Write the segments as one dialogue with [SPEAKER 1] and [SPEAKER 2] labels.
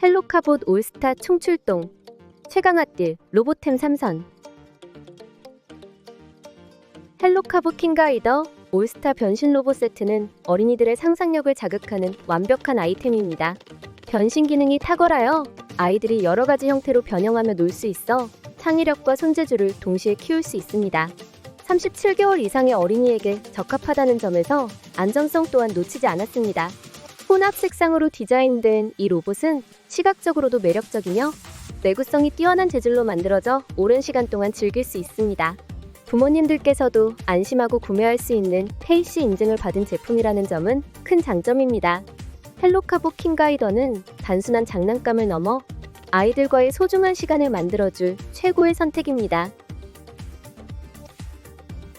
[SPEAKER 1] 헬로카봇 올스타 총출동 최강아딜 로보템 삼선 헬로카봇 킹가이더 올스타 변신 로봇 세트는 어린이들의 상상력을 자극하는 완벽한 아이템입니다. 변신 기능이 탁월하여 아이들이 여러 가지 형태로 변형하며 놀 수 있어 창의력과 손재주를 동시에 키울 수 있습니다. 37개월 이상의 어린이에게 적합하다는 점에서 안전성 또한 놓치지 않았습니다. 혼합 색상으로 디자인된 이 로봇은 시각적으로도 매력적이며 내구성이 뛰어난 재질로 만들어져 오랜 시간 동안 즐길 수 있습니다. 부모님들께서도 안심하고 구매할 수 있는 페이시 인증을 받은 제품이라는 점은 큰 장점입니다. 헬로카보 킹가이더는 단순한 장난감을 넘어 아이들과의 소중한 시간을 만들어줄 최고의 선택입니다.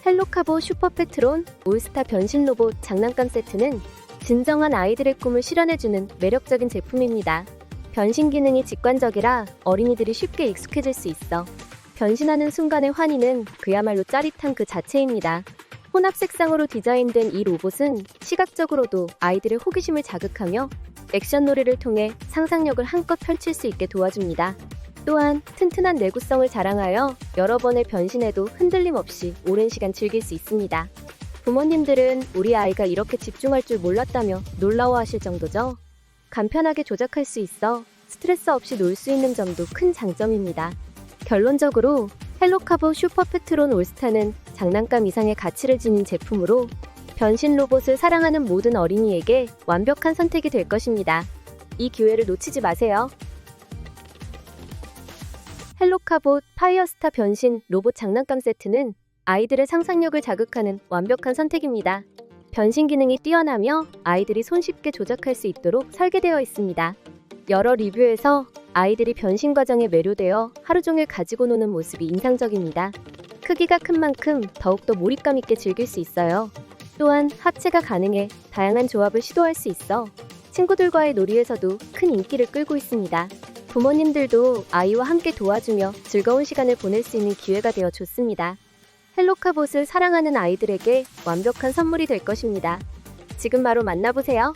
[SPEAKER 1] 헬로카보 슈퍼페트론 올스타 변신 로봇 장난감 세트는 진정한 아이들의 꿈을 실현해주는 매력적인 제품입니다. 변신 기능이 직관적이라 어린이들이 쉽게 익숙해질 수 있어 변신하는 순간의 환희는 그야말로 짜릿한 그 자체입니다. 혼합 색상으로 디자인된 이 로봇은 시각적으로도 아이들의 호기심을 자극하며 액션 놀이를 통해 상상력을 한껏 펼칠 수 있게 도와줍니다. 또한 튼튼한 내구성을 자랑하여 여러 번의 변신에도 흔들림 없이 오랜 시간 즐길 수 있습니다. 부모님들은 우리 아이가 이렇게 집중할 줄 몰랐다며 놀라워하실 정도죠. 간편하게 조작할 수 있어 스트레스 없이 놀 수 있는 점도 큰 장점입니다. 결론적으로 헬로카보 슈퍼페트론 올스타는 장난감 이상의 가치를 지닌 제품으로 변신 로봇을 사랑하는 모든 어린이에게 완벽한 선택이 될 것입니다. 이 기회를 놓치지 마세요. 헬로카봇 파이어스타 변신 로봇 장난감 세트는 아이들의 상상력을 자극하는 완벽한 선택입니다. 변신 기능이 뛰어나며 아이들이 손쉽게 조작할 수 있도록 설계되어 있습니다. 여러 리뷰에서 아이들이 변신 과정에 매료되어 하루 종일 가지고 노는 모습이 인상적입니다. 크기가 큰 만큼 더욱더 몰입감 있게 즐길 수 있어요. 또한 합체가 가능해 다양한 조합을 시도할 수 있어 친구들과의 놀이에서도 큰 인기를 끌고 있습니다. 부모님들도 아이와 함께 도와주며 즐거운 시간을 보낼 수 있는 기회가 되어 좋습니다. 헬로카봇을 사랑하는 아이들에게 완벽한 선물이 될 것입니다. 지금 바로 만나보세요.